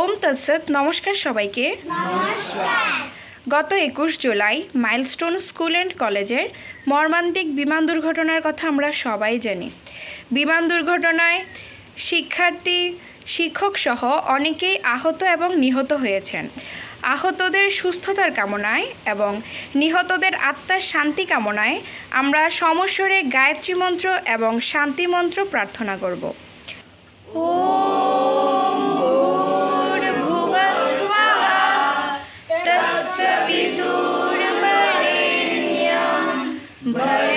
ওম তৎসৎ, নমস্কার সবাইকে। গত একুশ জুলাই মাইলস্টোন স্কুল অ্যান্ড কলেজের মর্মান্তিক বিমান দুর্ঘটনার কথা আমরা সবাই জানি। বিমান দুর্ঘটনায় শিক্ষার্থী, শিক্ষক সহ অনেকেই আহত এবং নিহত হয়েছেন। আহতদের সুস্থতার কামনায় এবং নিহতদের আত্মার শান্তি কামনায় আমরা সমস্বরে গায়ত্রী মন্ত্র এবং শান্তি মন্ত্র প্রার্থনা করব। ও Bye.